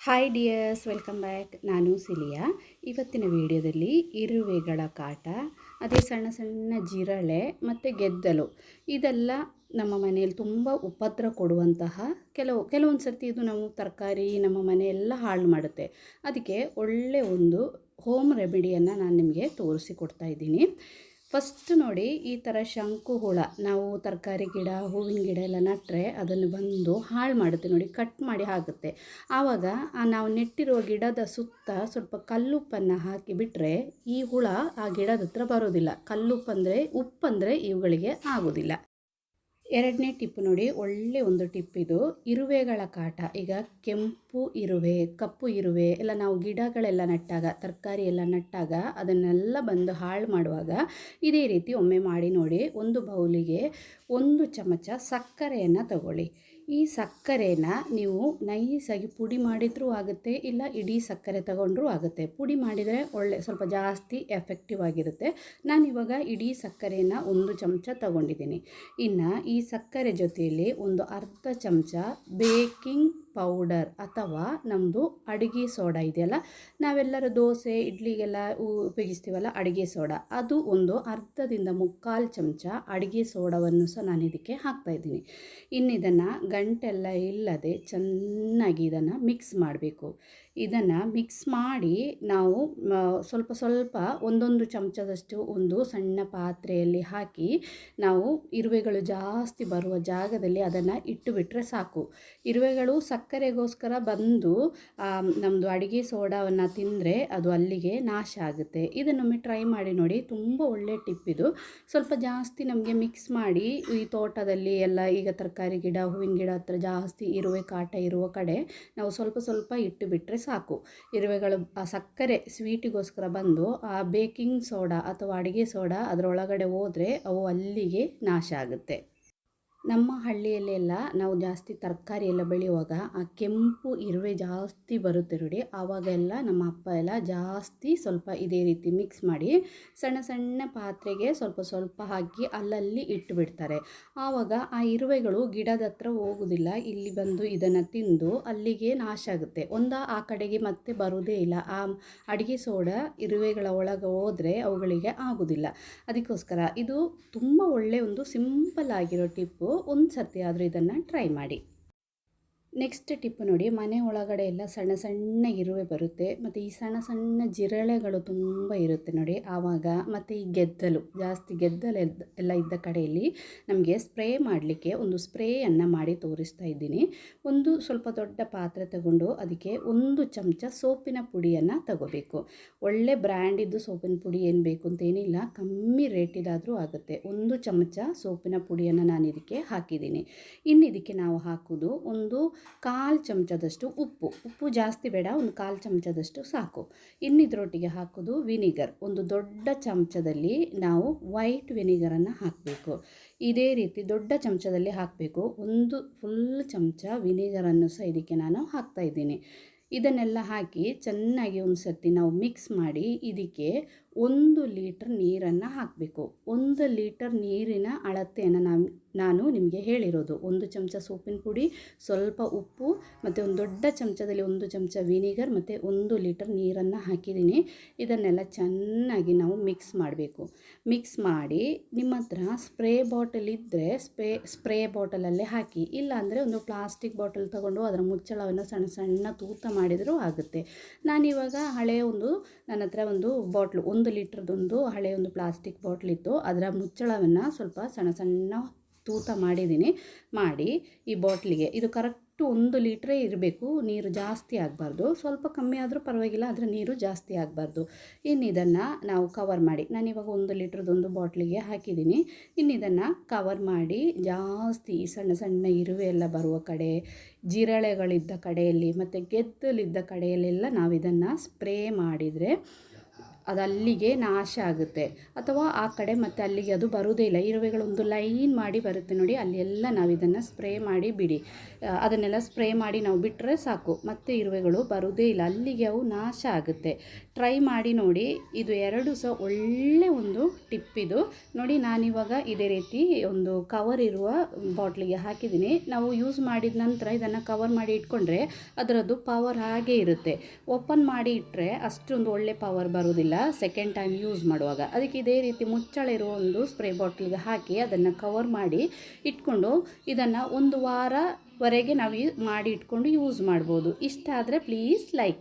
Hi dears welcome back ನಾನು cilia. ಇವತ್ತಿನ ವಿಡಿಯೋದಲ್ಲಿ ಇರುವೆಗಳ ಕಾಟ, ಅದೇ ಸಣ್ಣ ಸಣ್ಣ ಜಿರಳೆ ಮತ್ತು ಗೆದ್ದಲು. ಇದೆಲ್ಲ ನಮ್ಮ ಮನೆಯಲ್ಲಿ ತುಂಬ ಉಪದ್ರ ಕೊಡುವಂತಹ ಕೆಲವು, ಕೆಲವೊಂದು ಸರ್ತಿ ಇದು ನಾವು ತರಕಾರಿ, ನಮ್ಮ ಮನೆಯೆಲ್ಲ ಹಾಳು ಮಾಡುತ್ತೆ. ಅದಕ್ಕೆ ಒಳ್ಳೆಯ ಒಂದು ಹೋಮ್ ರೆಮಿಡಿಯನ್ನು ನಾನು ನಿಮಗೆ ತೋರಿಸಿಕೊಡ್ತಾ ಇದ್ದೀನಿ. ಫಸ್ಟ್ ನೋಡಿ ಈ ಥರ ಶಂಕು ಹುಳ, ನಾವು ತರಕಾರಿ ಗಿಡ, ಹೂವಿನ ಗಿಡ ಎಲ್ಲ ನೆಟ್ಟರೆ ಅದನ್ನು ಬಂದು ಹಾಳು ಮಾಡುತ್ತೆ ನೋಡಿ ಕಟ್ ಮಾಡಿ ಹಾಕುತ್ತೆ. ಆವಾಗ ನಾವು ನೆಟ್ಟಿರುವ ಗಿಡದ ಸುತ್ತ ಸ್ವಲ್ಪ ಕಲ್ಲುಪ್ಪನ್ನು ಹಾಕಿ ಬಿಟ್ಟರೆ ಈ ಹುಳ ಆ ಗಿಡದ ಹತ್ರ ಬರೋದಿಲ್ಲ. ಕಲ್ಲುಪ್ಪಂದರೆ ಉಪ್ಪಂದರೆ ಇವುಗಳಿಗೆ ಆಗೋದಿಲ್ಲ. ಎರಡನೇ ಟಿಪ್ ನೋಡಿ, ಒಳ್ಳೆ ಒಂದು ಟಿಪ್ ಇದು. ಇರುವೆಗಳ ಕಾಟ, ಈಗ ಕೆಂಪು ಇರುವೆ, ಕಪ್ಪು ಇರುವೆ, ಎಲ್ಲ ನಾವು ಗಿಡಗಳೆಲ್ಲ ನೆಟ್ಟಾಗ, ತರಕಾರಿ ಎಲ್ಲ ನೆಟ್ಟಾಗ, ಅದನ್ನೆಲ್ಲ ಬಂದು ಹಾಳು ಮಾಡುವಾಗ ಇದೇ ರೀತಿ ಒಮ್ಮೆ ಮಾಡಿ ನೋಡಿ, ಒಂದು ಬೌಲಿಗೆ ಒಂದು ಚಮಚ ಸಕ್ಕರೆಯನ್ನು ತಗೊಳ್ಳಿ. ಈ ಸಕ್ಕರೆನ ನೀವು ನೈಸಾಗಿ ಪುಡಿ ಮಾಡಿದರೂ ಆಗುತ್ತೆ, ಇಲ್ಲ ಇಡೀ ಸಕ್ಕರೆ ತಗೊಂಡ್ರೂ ಆಗುತ್ತೆ. ಪುಡಿ ಮಾಡಿದರೆ ಒಳ್ಳೆ, ಸ್ವಲ್ಪ ಜಾಸ್ತಿ ಎಫೆಕ್ಟಿವ್ ಆಗಿರುತ್ತೆ. ನಾನಿವಾಗ ಇಡೀ ಸಕ್ಕರೆನ ಒಂದು ಚಮಚ ತಗೊಂಡಿದ್ದೀನಿ. ಇನ್ನು ಈ ಸಕ್ಕರೆ ಜೊತೆಯಲ್ಲಿ ಒಂದು ಅರ್ಧ ಚಮಚ ಬೇಕಿಂಗ್ ಪೌಡರ್ ಅಥವಾ ನಮ್ಮದು ಅಡುಗೆ ಸೋಡಾ ಇದೆಯಲ್ಲ, ನಾವೆಲ್ಲರೂ ದೋಸೆ, ಇಡ್ಲಿಗೆಲ್ಲ ಉಪಯೋಗಿಸ್ತೀವಲ್ಲ ಅಡುಗೆ ಸೋಡಾ. ಅದು ಒಂದು ಅರ್ಧದಿಂದ ಮುಕ್ಕಾಲು ಚಮಚ ಅಡುಗೆ ಸೋಡಾವನ್ನು ಸಹ ನಾನು ಇದಕ್ಕೆ ಹಾಕ್ತಾಯಿದ್ದೀನಿ ಇನ್ನು ಇದನ್ನು ಗಂಟೆಲ್ಲ ಇಲ್ಲದೆ ಚೆನ್ನಾಗಿ ಇದನ್ನು ಮಿಕ್ಸ್ ಮಾಡಬೇಕು. ಇದನ್ನು ಮಿಕ್ಸ್ ಮಾಡಿ ನಾವು ಸ್ವಲ್ಪ ಸ್ವಲ್ಪ ಒಂದೊಂದು ಚಮಚದಷ್ಟು ಒಂದು ಸಣ್ಣ ಪಾತ್ರೆಯಲ್ಲಿ ಹಾಕಿ ನಾವು ಇರುವೆಗಳು ಜಾಸ್ತಿ ಬರುವ ಜಾಗದಲ್ಲಿ ಅದನ್ನು ಇಟ್ಟು ಬಿಟ್ಟರೆ ಸಾಕು. ಇರುವೆಗಳು ಸಕ್ಕರೆಗೋಸ್ಕರ ಬಂದು ನಮ್ಮದು ಅಡುಗೆ ಸೋಡಾವನ್ನು ತಿಂದರೆ ಅದು ಅಲ್ಲಿಗೆ ನಾಶ ಆಗುತ್ತೆ. ಇದನ್ನೊಮ್ಮೆ ಟ್ರೈ ಮಾಡಿ ನೋಡಿ. ತುಂಬ ಒಳ್ಳೆ ಟಿಪ್ ಇದು. ಸ್ವಲ್ಪ ಜಾಸ್ತಿ ನಮಗೆ ಮಿಕ್ಸ್ ಮಾಡಿ, ಈ ತೋಟದಲ್ಲಿ ಎಲ್ಲ ಈಗ ತರಕಾರಿ ಗಿಡ, ಹೂವಿನ ಗಿಡ ಹತ್ರ ಜಾಸ್ತಿ ಇರುವೆ ಕಾಟ ಇರುವ ಕಡೆ ನಾವು ಸ್ವಲ್ಪ ಸ್ವಲ್ಪ ಇಟ್ಟು ಬಿಟ್ಟರೆ ಸಾಕು. ಇರುವೆಗಳು, ಆ ಸಕ್ಕರೆ ಸ್ವೀಟಿಗೋಸ್ಕರ ಬಂದು, ಆ ಬೇಕಿಂಗ್ ಸೋಡಾ ಅಥವಾ ಅಡುಗೆ ಸೋಡಾ ಅದರೊಳಗಡೆ ಹೋದರೆ ಅವು ಅಲ್ಲಿಗೆ ನಾಶ ಆಗುತ್ತೆ. ನಮ್ಮ ಹಳ್ಳಿಯಲ್ಲೆಲ್ಲ ನಾವು ಜಾಸ್ತಿ ತರಕಾರಿ ಎಲ್ಲ ಬೆಳೆಯುವಾಗ ಆ ಕೆಂಪು ಇರುವೆ ಜಾಸ್ತಿ ಬರುತ್ತೆ ನೋಡಿ. ಆವಾಗೆಲ್ಲ ನಮ್ಮ ಅಪ್ಪ ಎಲ್ಲ ಜಾಸ್ತಿ ಸ್ವಲ್ಪ ಇದೇ ರೀತಿ ಮಿಕ್ಸ್ ಮಾಡಿ ಸಣ್ಣ ಸಣ್ಣ ಪಾತ್ರೆಗೆ ಸ್ವಲ್ಪ ಸ್ವಲ್ಪ ಹಾಕಿ ಅಲ್ಲಲ್ಲಿ ಇಟ್ಟು ಬಿಡ್ತಾರೆ ಆವಾಗ ಆ ಇರುವೆಗಳು ಗಿಡದ ಹತ್ರ ಹೋಗೋದಿಲ್ಲ. ಇಲ್ಲಿ ಬಂದು ಇದನ್ನು ತಿಂದು ಅಲ್ಲಿಗೆ ನಾಶ ಆಗುತ್ತೆ. ಒಂದ ಆ ಕಡೆಗೆ ಮತ್ತೆ ಬರುವುದೇ ಇಲ್ಲ. ಆ ಅಡುಗೆ ಸೋಡಾ ಇರುವೆಗಳ ಒಳಗೆ ಹೋದರೆ ಅವುಗಳಿಗೆ ಆಗೋದಿಲ್ಲ. ಅದಕ್ಕೋಸ್ಕರ ಇದು ತುಂಬ ಒಳ್ಳೆಯ ಒಂದು ಸಿಂಪಲ್ ಆಗಿರೋ ಟಿಪ್ಪು. ಒಂದು ಸರ್ತಿ ಆದರೂ ಇದನ್ನು ಟ್ರೈ ಮಾಡಿ. ನೆಕ್ಸ್ಟ್ ಟಿಪ್ ನೋಡಿ, ಮನೆ ಒಳಗಡೆ ಎಲ್ಲ ಸಣ್ಣ ಸಣ್ಣ ಇರುವೆ ಬರುತ್ತೆ, ಮತ್ತು ಈ ಸಣ್ಣ ಸಣ್ಣ ಜಿರಳೆಗಳು ತುಂಬ ಇರುತ್ತೆ ನೋಡಿ, ಆವಾಗ, ಮತ್ತು ಈ ಗೆದ್ದಲು, ಜಾಸ್ತಿ ಗೆದ್ದಲು ಎಲ್ಲ ಇದ್ದ ಕಡೆಯಲ್ಲಿ ನಮಗೆ ಸ್ಪ್ರೇ ಮಾಡಲಿಕ್ಕೆ ಒಂದು ಸ್ಪ್ರೇಯನ್ನು ಮಾಡಿ ತೋರಿಸ್ತಾ ಇದ್ದೀನಿ. ಒಂದು ಸ್ವಲ್ಪ ದೊಡ್ಡ ಪಾತ್ರೆ ತಗೊಂಡು ಅದಕ್ಕೆ ಒಂದು ಚಮಚ ಸೋಪಿನ ಪುಡಿಯನ್ನು ತಗೋಬೇಕು. ಒಳ್ಳೆ ಬ್ರ್ಯಾಂಡಿದ್ದು ಸೋಪಿನ ಪುಡಿ ಏನು ಬೇಕು ಅಂತೇನಿಲ್ಲ ಕಮ್ಮಿ ರೇಟಿದಾದರೂ ಆಗುತ್ತೆ. ಒಂದು ಚಮಚ ಸೋಪಿನ ಪುಡಿಯನ್ನು ನಾನು ಇದಕ್ಕೆ ಹಾಕಿದ್ದೀನಿ. ಇನ್ನು ಇದಕ್ಕೆ ನಾವು ಹಾಕೋದು ಒಂದು ಕಾಲು ಚಮಚದಷ್ಟು ಉಪ್ಪು. ಉಪ್ಪು ಜಾಸ್ತಿ ಬೇಡ, ಒಂದು ಕಾಲು ಚಮಚದಷ್ಟು ಸಾಕು. ಇನ್ನಿದ್ರೊಟ್ಟಿಗೆ ಹಾಕೋದು ವಿನಿಗರ್. ಒಂದು ದೊಡ್ಡ ಚಮಚದಲ್ಲಿ ನಾವು ವೈಟ್ ವಿನಿಗರನ್ನು ಹಾಕಬೇಕು. ಇದೇ ರೀತಿ ದೊಡ್ಡ ಚಮಚದಲ್ಲಿ ಹಾಕಬೇಕು. ಒಂದು ಫುಲ್ ಚಮಚ ವಿನಿಗರನ್ನು ಸಹ ಇದಕ್ಕೆ ನಾನು ಹಾಕ್ತಾಯಿದ್ದೀನಿ ಇದನ್ನೆಲ್ಲ ಹಾಕಿ ಚೆನ್ನಾಗಿ ಒಂದು ಸರ್ತಿ ನಾವು ಮಿಕ್ಸ್ ಮಾಡಿ, ಇದಕ್ಕೆ ಒಂದು ಲೀಟ್ರ್ ನೀರನ್ನು ಹಾಕಬೇಕು. ಒಂದು ಲೀಟರ್ ನೀರಿನ ಅಳತೆಯನ್ನು ನಾನು ನಾನು ನಿಮಗೆ ಹೇಳಿರೋದು. ಒಂದು ಚಮಚ ಸೋಪಿನ ಪುಡಿ, ಸ್ವಲ್ಪ ಉಪ್ಪು, ಮತ್ತು ಒಂದು ದೊಡ್ಡ ಚಮಚದಲ್ಲಿ ಒಂದು ಚಮಚ ವಿನಿಗರ್, ಮತ್ತು ಒಂದು ಲೀಟರ್ ನೀರನ್ನು ಹಾಕಿದ್ದೀನಿ. ಇದನ್ನೆಲ್ಲ ಚೆನ್ನಾಗಿ ನಾವು ಮಿಕ್ಸ್ ಮಾಡಬೇಕು. ಮಿಕ್ಸ್ ಮಾಡಿ ನಿಮ್ಮ ಹತ್ರ ಸ್ಪ್ರೇ ಬಾಟಲ್ ಇದ್ದರೆ ಸ್ಪ್ರೇ ಸ್ಪ್ರೇ ಬಾಟಲಲ್ಲೇ ಹಾಕಿ. ಇಲ್ಲಾಂದರೆ ಒಂದು ಪ್ಲಾಸ್ಟಿಕ್ ಬಾಟಲ್ ತಗೊಂಡು ಅದರ ಮುಚ್ಚಳವನ್ನು ಸಣ್ಣ ಸಣ್ಣ ತೂತ ಮಾಡಿದರೂ ಆಗುತ್ತೆ. ನಾನಿವಾಗ ಹಳೆಯ ಒಂದು, ನನ್ನ ಹತ್ರ ಒಂದು ಬಾಟ್ಲು, ಒಂದು ಲೀಟ್ರದೊಂದು ಹಳೆಯ ಒಂದು ಪ್ಲಾಸ್ಟಿಕ್ ಬಾಟ್ಲಿತ್ತು ಅದರ ಮುಚ್ಚಳವನ್ನು ಸ್ವಲ್ಪ ಸಣ್ಣ ಸಣ್ಣ ತೂತ ಮಾಡಿದ್ದೀನಿ. ಮಾಡಿ ಈ ಬಾಟ್ಲಿಗೆ. ಇದು ಕರೆಕ್ಟ್ ಒಂದು ಲೀಟ್ರೇ ಇರಬೇಕು. ನೀರು ಜಾಸ್ತಿ ಆಗಬಾರ್ದು. ಸ್ವಲ್ಪ ಕಮ್ಮಿ ಆದರೂ ಪರವಾಗಿಲ್ಲ, ಆದರೆ ನೀರು ಜಾಸ್ತಿ ಆಗಬಾರ್ದು. ಇನ್ನು ಇದನ್ನು ನಾವು ಕವರ್ ಮಾಡಿ. ನಾನು ಇವಾಗ ಒಂದು ಲೀಟ್ರದೊಂದು ಬಾಟ್ಲಿಗೆ ಹಾಕಿದ್ದೀನಿ. ಇನ್ನು ಇದನ್ನು ಕವರ್ ಮಾಡಿ ಜಾಸ್ತಿ ಸಣ್ಣ ಸಣ್ಣ ಇರುವೆ ಎಲ್ಲ ಬರುವ ಕಡೆ, ಜಿರಳೆಗಳಿದ್ದ ಕಡೆಯಲ್ಲಿ ಮತ್ತು ಗೆದ್ದಲಿದ್ದ ಕಡೆಯಲ್ಲೆಲ್ಲ ನಾವು ಇದನ್ನು ಸ್ಪ್ರೇ ಮಾಡಿದರೆ ಅದು ಅಲ್ಲಿಗೆ ನಾಶ ಆಗುತ್ತೆ. ಅಥವಾ ಆ ಕಡೆ ಮತ್ತು ಅಲ್ಲಿಗೆ ಅದು ಬರೋದೇ ಇಲ್ಲ. ಇರುವೆಗಳೊಂದು ಲೈನ್ ಮಾಡಿ ಬರುತ್ತೆ ನೋಡಿ, ಅಲ್ಲೆಲ್ಲ ನಾವು ಇದನ್ನು ಸ್ಪ್ರೇ ಮಾಡಿ ಬಿಡಿ. ಅದನ್ನೆಲ್ಲ ಸ್ಪ್ರೇ ಮಾಡಿ ನಾವು ಬಿಟ್ಟರೆ ಸಾಕು. ಮತ್ತೆ ಇರುವೆಗಳು ಬರೋದೇ ಇಲ್ಲ. ಅಲ್ಲಿಗೆ ಅವು ನಾಶ ಆಗುತ್ತೆ. ಟ್ರೈ ಮಾಡಿ ನೋಡಿ. ಇದು ಎರಡು ಸಹ ಒಳ್ಳೆ ಒಂದು ಟಿಪ್ ಇದು. ನೋಡಿ, ನಾನಿವಾಗ ಇದೇ ರೀತಿ ಒಂದು ಕವರ್ ಇರುವ ಬಾಟ್ಲಿಗೆ ಹಾಕಿದ್ದೀನಿ. ನಾವು ಯೂಸ್ ಮಾಡಿದ ನಂತರ ಇದನ್ನು ಕವರ್ ಮಾಡಿ ಇಟ್ಕೊಂಡ್ರೆ ಅದರದ್ದು ಪವರ್ ಹಾಗೆ ಇರುತ್ತೆ. ಓಪನ್ ಮಾಡಿ ಇಟ್ಟರೆ ಅಷ್ಟೊಂದು ಒಳ್ಳೆ ಪವರ್ ಬರುವುದಿಲ್ಲ. ಸೆಕೆಂಡ್ ಟೈಮ್ ಯೂಸ್ ಮಾಡುವಾಗ. ಅದಕ್ಕೆ ಇದೇ ರೀತಿ ಮುಚ್ಚಳ ಇರುವ ಒಂದು ಸ್ಪ್ರೇ ಬಾಟ್ಲಿಗೆ ಹಾಕಿ ಅದನ್ನು ಕವರ್ ಮಾಡಿ ಇಟ್ಕೊಂಡು ಇದನ್ನು ಒಂದು ವಾರವರೆಗೆ ನಾವು ಮಾಡಿ ಇಟ್ಕೊಂಡು ಯೂಸ್ ಮಾಡ್ಬೋದು. ಇಷ್ಟ ಆದರೆ ಪ್ಲೀಸ್ ಲೈಕ್